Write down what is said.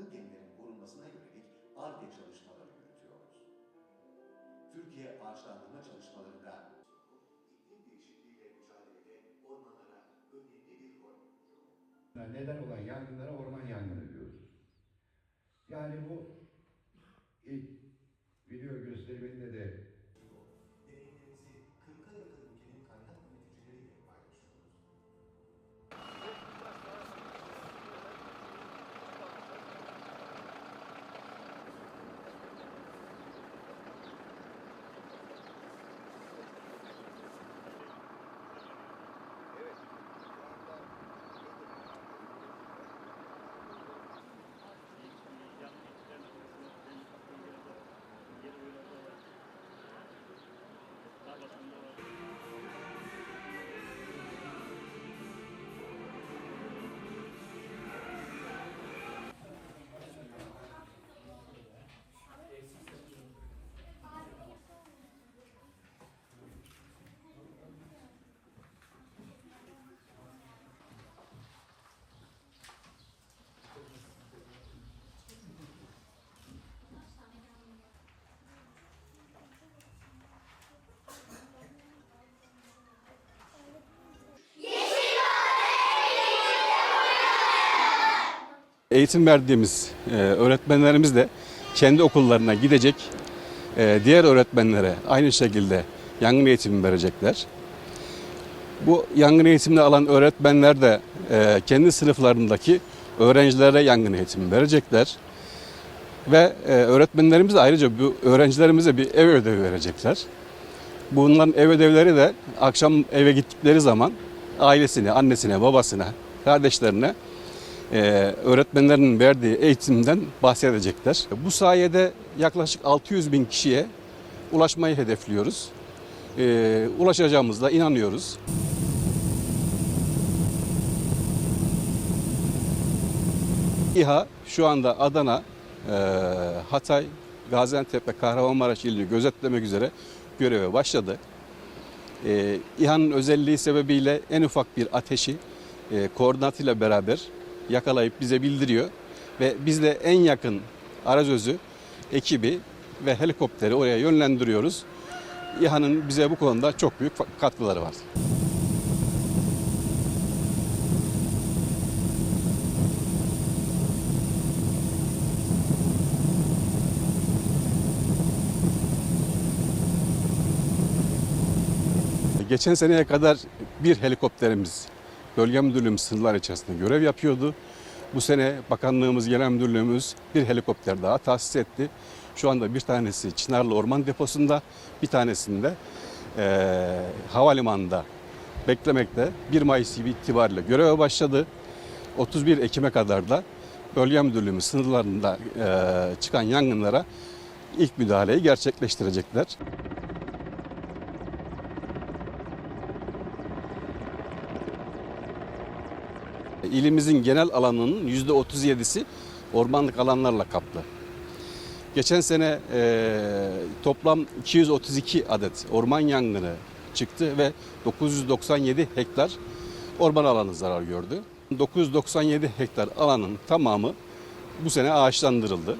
farklı genlerin korunmasına yönelik ARGE çalışmaları yürütüyoruz. Türkiye ağaçlandırma çalışmalarında iklim değişikliğiyle mücadelede ormanlara önemli bir rol oynuyor. neden olan yangınlara orman yangını diyoruz. Yani bu Eğitim verdiğimiz e, öğretmenlerimiz de kendi okullarına gidecek. E, diğer öğretmenlere aynı şekilde yangın eğitimi verecekler. Bu yangın eğitimini alan öğretmenler de e, kendi sınıflarındaki öğrencilere yangın eğitimi verecekler. Ve öğretmenlerimiz de ayrıca bu öğrencilerimize bir ev ödevi verecekler. Bunların ev ödevleri de akşam eve gittikleri zaman ailesine, annesine, babasına, kardeşlerine öğretmenlerin verdiği eğitimden bahsedecekler. Bu sayede yaklaşık 600 bin kişiye ulaşmayı hedefliyoruz. E, ulaşacağımızda inanıyoruz. İHA şu anda Adana, e, Hatay, Gaziantep ve Kahramanmaraş ilini gözetlemek üzere göreve başladı. E, İHA'nın özelliği sebebiyle en ufak bir ateşi e, koordinatıyla beraber yakalayıp bize bildiriyor ve biz de en yakın arazözü, ekibi ve helikopteri oraya yönlendiriyoruz. İHA'nın bize bu konuda çok büyük katkıları var. Geçen seneye kadar bir helikopterimiz bölge müdürlüğümüz sınırlar içerisinde görev yapıyordu. Bu sene bakanlığımız, genel müdürlüğümüz bir helikopter daha tahsis etti. Şu anda bir tanesi Çınarlı Orman Deposu'nda, bir tanesinde eee havalimanında beklemekte. 1 Mayıs itibariyle göreve başladı. 31 Ekim'e kadar da bölge müdürlüğümüz sınırlarında eee, çıkan yangınlara ilk müdahaleyi gerçekleştirecekler. İlimizin genel alanının %37'si ormanlık alanlarla kaplı. Geçen sene e, toplam 232 adet orman yangını çıktı ve 997 hektar orman alanı zarar gördü. 997 hektar alanın tamamı bu sene ağaçlandırıldı.